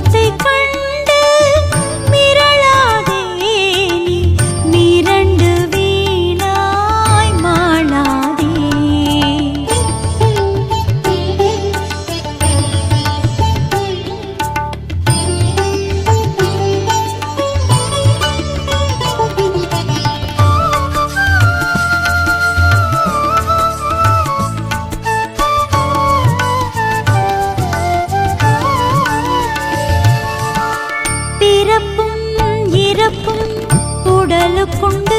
வார்த்தை பிறப்பும் இறப்பும் உடலுக்குண்டு